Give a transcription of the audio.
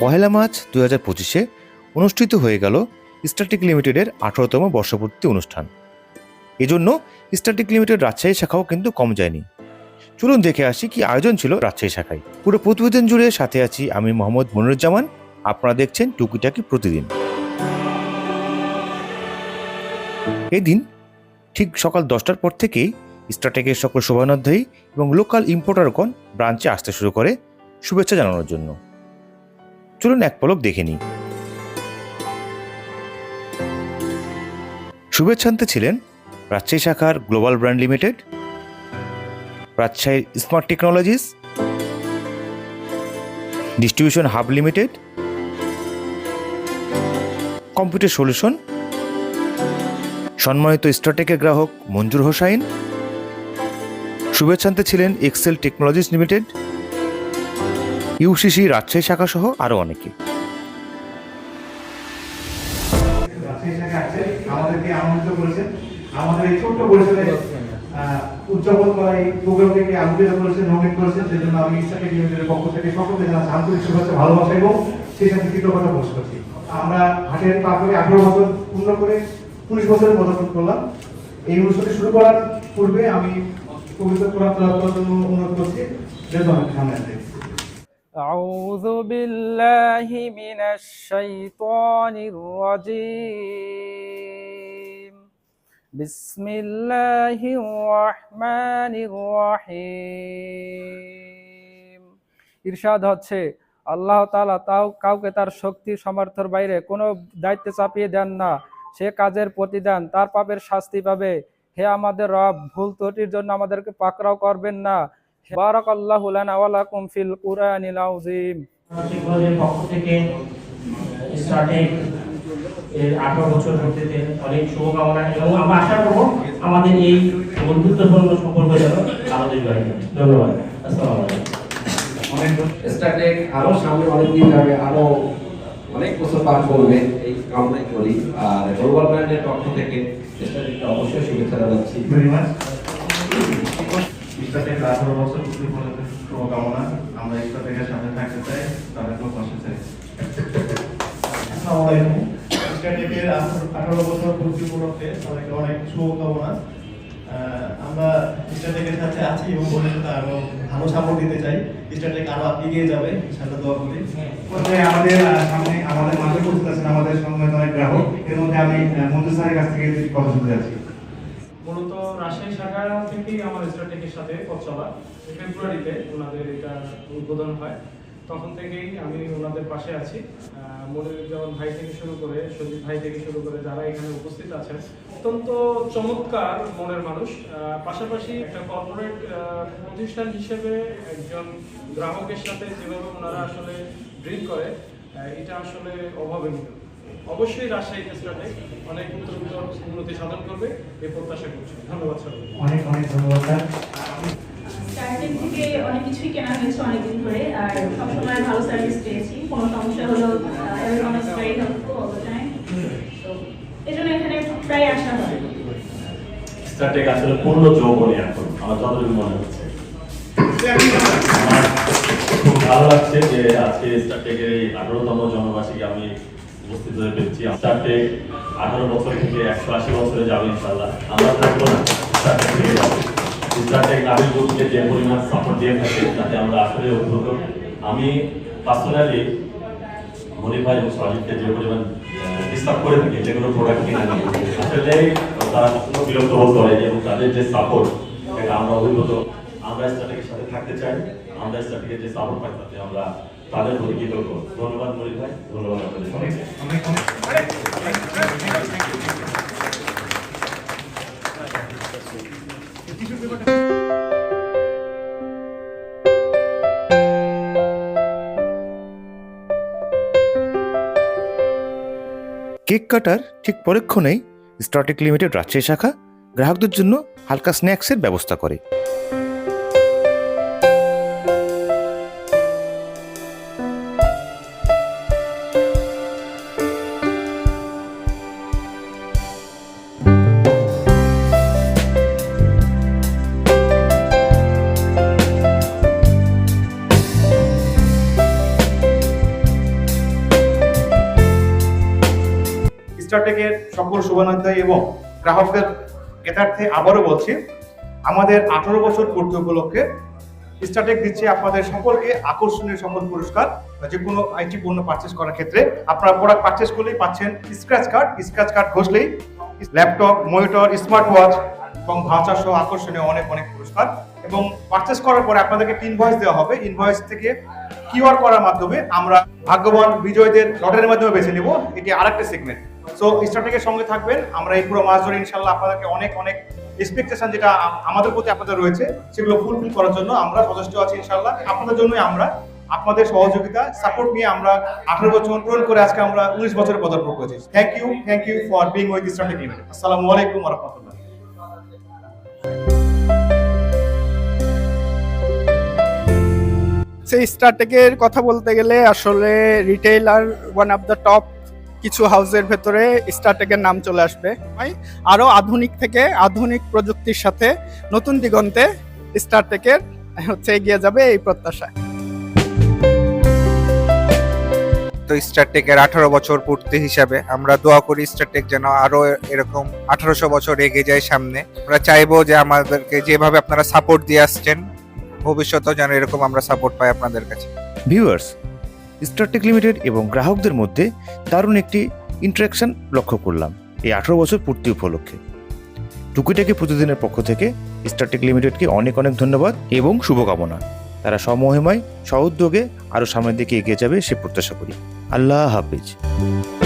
পহেলা March দু হাজার পঁচিশে অনুষ্ঠিত হয়ে গেল স্ট্যাটিক লিমিটেডের আঠারোতম বর্ষপূর্তি অনুষ্ঠান। এজন্য স্ট্যাটিক লিমিটেড রাজশাহী শাখাও কিন্তু কম যায়নি। চলুন দেখে আসি কি আয়োজন ছিল রাজশাহী শাখায়। পুরো প্রতিবেদন জুড়ে সাথে আছি আমি মোহাম্মদ মনিরুজ্জামান। আপনারা দেখছেন টুকিটাকি প্রতিদিন। এদিন ঠিক সকাল দশটার পর থেকেই স্টারটেকের সকল শোভানোধ্যায়ী এবং লোকাল ইম্পোর্টারগণ ব্রাঞ্চে আসতে শুরু করে শুভেচ্ছা জানানোর জন্য। চলুন এক পলক দেখে নিই। শুভেচ্ছান্তে ছিলেন রাজশাহী শাখার গ্লোবাল ব্র্যান্ড লিমিটেড, রাজশাহীর Smart Technologies, Distribution Hub Limited, Computer Solution, সম্মানিত স্টারটেকের গ্রাহক মঞ্জুর হোসাইন, শুভেচ্ছান্তে ছিলেন Excel Technologies Limited UCC Rajshahi শাখা সহ আরও অনেকে। আমাদেরকে উদযাপন করা এই প্রোগ্রামটিকে করেছেন করেছেন। আমি লিমিটেডের পক্ষ থেকে সকলকে জানাচ্ছি আন্তরিক শুভেচ্ছা, ভালোবাসা এবং সেই সাথে কৃতজ্ঞতা পোষ করছি। আমরা হাটের পা করে আঠারো বছর পূর্ণ করে উনিশ বছরের করলাম। এই অনুষ্ঠানটি শুরু করার পূর্বে আমি পবিত্র জন্য অনুরোধ করছি। যেহেতু আমি সামনে أعوذ بالله من الشيطان الرجيم بسم الله الرحمن الرحيم ইরশাদ হচ্ছে আল্লাহ তাআলা তাও কাউকে তার শক্তি সামর্থ্যের বাইরে কোনো দায়িত্ব চাপিয়ে দেন না সে কাজের প্রতিদান তার পাপের শাস্তি পাবে হে আমাদের রব ভুল ত্রুটির জন্য আমাদেরকে পাকড়াও করবেন না বারাকাল্লাহু লানা ওয়া লাকুম ফিল কুরআনিল আযীম। পক্ষ থেকে স্টার্টেক এর আঠারো বছর পূর্তিতে অনেক শুভকামনা এবং আমরা আশা করব আমাদের এই বন্ধুত্বপূর্ণ সম্পর্ক যেন আরও দীর্ঘ হয়। ধন্যবাদ। আসসালামু আলাইকুম। অনেক স্টারটেক আরও সামনে অনেক দিন যাবে আরও অনেক বছর পার করবে এই কামনাই করি। আর গ্লোবাল ব্র্যান্ডের পক্ষ থেকে স্টারটেককে অবশ্যই শুভেচ্ছা জানাচ্ছি। ভেরি ইস্টাটেক আঠারো বছর শুভকামনা। আমরা ইস্টাটেকের সামনে থাকতে চাই তাদেরকেও পাশে চাই। আসসালামু আলাইকুম। ইস্টাটেকের আঠারো বছর পূর্তি উপলক্ষে সবাইকে অনেক শুভকামনা। আহ, আমরা ইস্টাটেকের সাথে আছি এবং ভবিষ্যতে আরও ভালো সাপোর্ট দিতে চাই। ইস্টাটেক আরও এগিয়ে যাবে ইনশাআল্লাহ দোয়া করি। আমাদের সামনে আমাদের মাঝে উপস্থিত আছেন আমাদের সঙ্গে অনেক গ্রাহক। এর মধ্যে আমি মঞ্জু স্যারের কাছ থেকে কথা শুনতে যাচ্ছি রাজশাহী শাখা থেকেই আমার স্টার্টেকের সাথে পথ চলা। ফেব্রুয়ারিতে ওনাদের এটা উদ্বোধন হয়। তখন থেকেই আমি ওনাদের পাশে আছি। মনিরুজ্জামান ভাই থেকে শুরু করে সজিত ভাই থেকে শুরু করে যারা এখানে উপস্থিত আছেন, অত্যন্ত চমৎকার মনের মানুষ। পাশাপাশি একটা কর্পোরেট প্রতিষ্ঠান হিসেবে একজন গ্রাহকের সাথে যেভাবে ওনারা আসলে ড্রিল করে এটা আসলে অভাবনীয়। অবশ্যই রাজশাহী স্টার্টে অনেক উন্নতি সাধন করবে এই প্রত্যাশা করছি। ধন্যবাদ সবাই অনেক অনেক ধন্যবাদ স্যার। স্টার্টিং থেকে অনেক কিছুই কেনা হয়েছে অনেকদিন ধরে আর সবসময় ভালো সার্ভিস পেয়েছি। কোনো সমস্যা হলো everyone very helpful all the time এজন্য এখানে প্রায় আসা হয়। স্টারটেক আসলে পূর্ণ যৌবনে এখন। আমার যতটুকু মনে হচ্ছে। খুব ভালো লাগছে যে আজকে স্টারটেকের এই আঠারোতম জন্মবার্ষিকী আমি উপস্থিত হয়ে পেরেছি স্টারটেক আঠারো বছর থেকে একশো আশি বছরে যাবে ইনশাল্লাহ আমরা স্টারটেক থেকে যাব। যে পরিমাণ সাপোর্ট দিয়ে থাকে, তাতে আমরা আসলে অভিভূত আমি পার্সোনালি ভাই এবং সজিতকে যে পরিমাণ ডিস্টার্ব করে থাকে, যে কোনো প্রোডাক্ট কিনে নিয়ে, আসলে তারা কখনো বিরক্ত বোধ করে এবং তাদের যে সাপোর্ট এটা আমরা অভিভূত আমরা স্টার্টিকের সাথে থাকতে চাই। আমরা স্টার্টিকের যে সাপোর্ট পাই, তাতে আমরা তাদের প্রতি কৃতজ্ঞ ধন্যবাদ মনির ভাই, ধন্যবাদ আপনাদের কেক কাটার ঠিক পরক্ষণেই স্টারটেক লিমিটেড রাজশাহী শাখা গ্রাহকদের জন্য হালকা স্ন্যাক্সের ব্যবস্থা করে। স্টারটেকের সকল শুভানুধ্যায়ী এবং গ্রাহকদের জ্ঞাতার্থে আবারও বলছি, আমাদের আঠারো বছর পূর্তি উপলক্ষে স্টারটেক দিচ্ছে আপনাদের সকলকে আকর্ষণীয় সকল পুরস্কার যে কোনো আইটি পণ্য পারচেস করার ক্ষেত্রে। আপনারা প্রোডাক্ট পারচেস করলেই পাচ্ছেন স্ক্র্যাচ কার্ড স্ক্র্যাচ কার্ড ঘষলেই ল্যাপটপ মনিটর স্মার্ট ওয়াচ এবং ভাউচার সহ আকর্ষণীয় অনেক অনেক পুরস্কার। এবং পারচেস করার পরে আপনাদেরকে ইনভয়েস দেওয়া হবে। ইনভয়েস থেকে কিউআর করার মাধ্যমে আমরা ভাগ্যবান বিজয়ীদের লটারির মাধ্যমে বেছে নিব। এটি আরেকটা সেগমেন্ট সো স্টার্টিংয়ের সঙ্গে থাকবেন। আমরা এই পুরো মাস ধরে ইনশাল্লাহ আপনাদেরকে অনেক অনেক এক্সপেকটেশন যেটা আমাদের প্রতি আপনাদের রয়েছে, সেগুলো ফুলফিল করার জন্য আমরা যথেষ্ট আছি ইনশাল্লাহ। আপনাদের জন্যই আমরা, আপনাদের সহযোগিতা সাপোর্ট নিয়ে আমরা আঠারো বছর পূরণ করে আজকে আমরা উনিশ বছরে পদার্পণ করেছি। Thank you thank you for being with starting event আসসালামু আলাইকুম রহমতুল্লাহ। সেই স্টারটেকের কথা বলতে গেলে আসলে retailer one of the top কিছু হাউসের ভেতরে স্টারটেকের নাম চলে আসবে। হয় আরও আধুনিক থেকে আধুনিক প্রযুক্তির সাথে নতুন দিগন্তে স্টারটেকের হচ্ছে এগিয়ে যাবে এই প্রত্যাশা তো স্টারটেকের আঠারো বছর পূর্তি হিসাবে আমরা দোয়া করি স্টারটেক যেন আরও এরকম আঠারোশো বছর এগিয়ে যায় সামনে। আমরা চাইব যে আমাদেরকে যেভাবে আপনারা সাপোর্ট দিয়ে আসছেন ভবিষ্যতেও যেন এরকম আমরা সাপোর্ট পাই আপনাদের কাছে। ভিউয়ার্স স্টারটেক লিমিটেড এবং গ্রাহকদের মধ্যে দারুণ একটি ইন্টারাকশন লক্ষ্য করলাম এই আঠেরো বছর পূর্তি উপলক্ষে। টুকিটাকে প্রতিদিনের পক্ষ থেকে স্টারটেক লিমিটেডকে অনেক অনেক ধন্যবাদ এবং শুভকামনা। তারা সমহিমায় সহ উদ্যোগে আরও সামনের দিকে এগিয়ে যাবে সে প্রত্যাশা করি। আল্লাহ হাফিজ।